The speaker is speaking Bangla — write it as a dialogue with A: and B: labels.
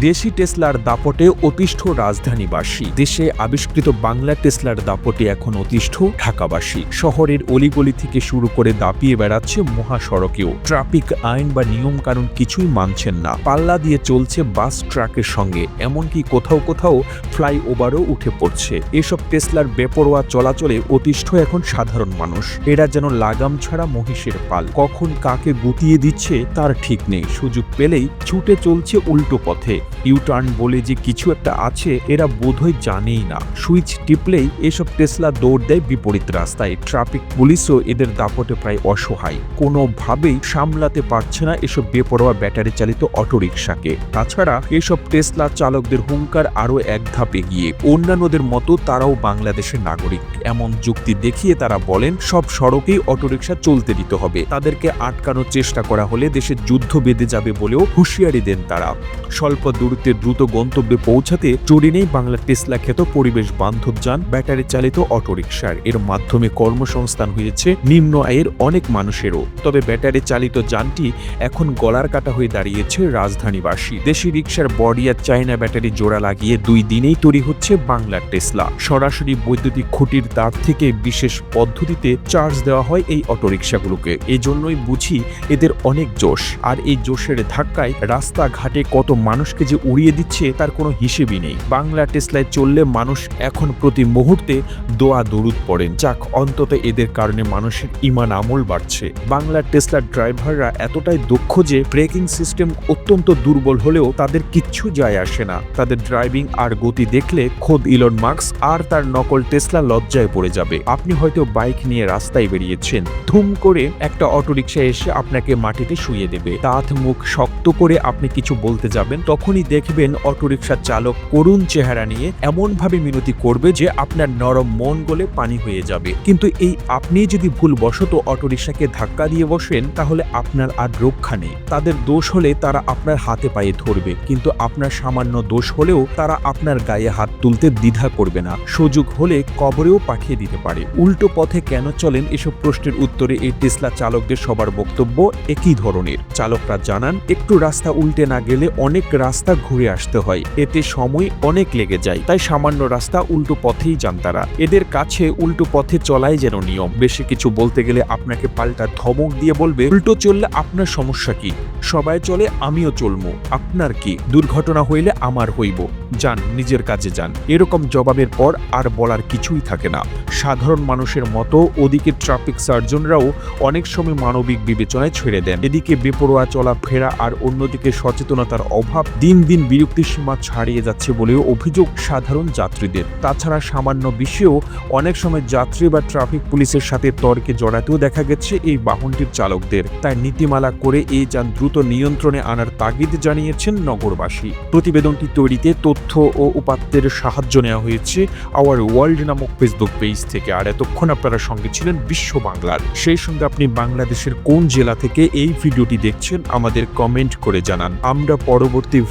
A: দেশি টেসলার দাপটে অতিষ্ঠ রাজধানীবাসী। দেশে আবিষ্কৃত বাংলা টেসলার দাপটে এখন অতিষ্ঠ ঢাকাবাসী। শহরের অলিগলি থেকে শুরু করে দাপিয়ে বেড়াচ্ছে মহাসড়কেও। ট্রাফিক আইন বা নিয়ম কানুন কিছুই মানছেন না। পাল্লা দিয়ে চলছে বাস ট্রাকের সঙ্গে। এমনকি কোথাও কোথাও ফ্লাইওভারও উঠে পড়ছে। এসব টেসলার বেপরোয়া চলাচলে অতিষ্ঠ এখন সাধারণ মানুষ। এরা যেন লাগাম ছাড়া মহিষের পাল। কখন কাকে গুতিয়ে দিচ্ছে তার ঠিক নেই। সুযোগ পেলেই ছুটে চলছে উল্টো পথে। ইউটার্ন বলে যে কিছু একটা আছে, এরা বোধহয় জানেই না। সুইচ টিপলেই এসব টেসলা দৌড় দেয় বিপরীত রাস্তায়। ট্রাফিক পুলিশও এদের দাপটে প্রায় অসহায়। কোনোভাবেই সামলাতে পারছে না এসব বেপরোয়া ব্যাটারি চালিত অটোরিকশাকে। তাছাড়া এসব টেসলা চালকদের হুঙ্কার আরও এক ধাপ এগিয়ে। অন্যান্যদের মতো তারাও বাংলাদেশের নাগরিক। এমন যুক্তি দেখিয়ে তারা বলেন, সব সড়কেই অটোরিকশা চলতে দিতে হবে। তাদেরকে আটকানোর চেষ্টা করা হলে দেশে যুদ্ধ বেঁধে যাবে বলেও হুঁশিয়ারি দেন তারা। স্বল্প দূরত্বে দ্রুত গন্তব্যে পৌঁছাতে চড়িনেই বাংলা টেসলা খ্যাত পরিবেশ বান্ধব যান ব্যাটারি চালিত অটোরিকশার। এর মাধ্যমে কর্মসংস্থান হয়েছে, নিম্ন আয়ের অনেক মানুষেরও। তবে ব্যাটারি চালিত যানটি এখন গলার কাটা হয়ে দাঁড়িয়েছে রাজধানীবাসী। দেশি রিক্সার বডি আর চায়না ব্যাটারি জোড়া লাগিয়ে দুই দিনেই তৈরি হচ্ছে বাংলার টেসলা। সরাসরি বৈদ্যুতিক খুঁটির তার থেকে বিশেষ পদ্ধতিতে চার্জ দেওয়া হয় এই অটোরিকশাগুলোকে। এই জন্যই বুঝি এদের অনেক জোশ। আর এই জোশের ধাক্কায় রাস্তাঘাটে কত মানুষকে যে উড়িয়ে দিচ্ছে তার কোনো হিসেবই নেই। বাংলা টেসলায় চললে মানুষ এখন প্রতি মুহূর্তে দোয়া দরুদ পড়েন। যাক, অন্তত এদের কারণে মানুষের ইমান আমল বাড়ছে। বাংলা টেসলার ড্রাইভাররা এতটাই দক্ষ যে ব্রেকিং সিস্টেম অত্যন্ত দুর্বল হলেও তাদের কিচ্ছু যায় আসে না। তাদের ড্রাইভিং আর গতি দেখলে খোদ ইলন মার্কস আর তার নকল টেসলা লজ্জায় পড়ে যাবে। আপনি হয়তো বাইক নিয়ে রাস্তায় বেরিয়েছেন। ধুম করে একটা অটোরিকশা এসে আপনাকে মাটিতে শুয়ে দেবে। দাঁত, মুখ শক্ত করে আপনি কিছু বলতে যাবেন, তখনই দেখবেন অটোরিকশার চালক করুণ চেহারা নিয়ে এমনভাবে মিনতি করবে যে আপনার নরম মন গলে পানি হয়ে যাবে। কিন্তু এই আপনি যদি ভুলবশত অটোরিকশাকে ধাক্কা দিয়ে বসেন, তাহলে আপনার আর রক্ষা নেই। তাদের দোষ হলে তারা আপনার হাতে পায়ে ধরবে, কিন্তু আপনার সামান্য দোষ হলেও তারা আপনার গায়ে হাত তুলতে দ্বিধা করবে না। সুযোগ হলে কবরেও পাঠিয়ে দিতে পারে। উল্টো পথে কেন চলেন এসব প্রশ্নের উত্তরে এই টেসলা চালকদের সবার বক্তব্য একই ধরনের। চালকরা জানান, একটু রাস্তা উল্টে না গেলে অনেক রাস্তা ঘুরে আসতে হয়। এতে সময় অনেক লেগে যায়, তাই সামান্য রাস্তা উল্টো পথেই যান তারা। এদের কাছে উল্টো পথে চলাই যেন নিয়ম। বেশি কিছু বলতে গেলে আপনাকে পাল্টা ধমক দিয়ে বলবে, উল্টো চললে আপনার সমস্যা কি? সবাই চলে, আমিও চলমু। আপনার কি? দুর্ঘটনা হইলে আমার হইব। যান, নিজের কাজে যান। এরকম জবাবের পর আর বলার কিছুই থাকে না। সাধারণ মানুষের মতো ওদিকে ট্রাফিক সার্জনরাও অনেক সময় মানবিক বিবেচনায় ছেড়ে দেন। এদিকে বেপরোয়া চলা ফেরা আর অন্যদিকে সচেতনতার অভাব দিন দিন বিরক্তির সীমা ছাড়িয়ে যাচ্ছে বলেও অভিযোগ সাধারণ যাত্রীদের। তাছাড়া সামান্য বিষয়েও অনেক সময় যাত্রী বা ট্রাফিক পুলিশের সাথে তর্কে জড়াতেও দেখা গেছে এই বাহনটির চালকদের। তাই নীতিমালা করে এই যান দ্রুত নিয়ন্ত্রণে আনার তাগিদ জানিয়েছেন নগরবাসী। প্রতিবেদনটি তৈরিতে তথ্য ও উপাত্তের সাহায্য নেওয়া হয়েছে আওয়ার ওয়ার্ল্ড নামক ফেসবুক পেজ থেকে। আর এতক্ষণ আপনারা সঙ্গে ছিলেন বিশ্ব বাংলার। সেই সঙ্গে আপনি বাংলাদেশের কোন জেলা থেকে এই ভিডিওটি দেখছেন আমাদের কমেন্ট করে জানান। আমরা পরবর্তী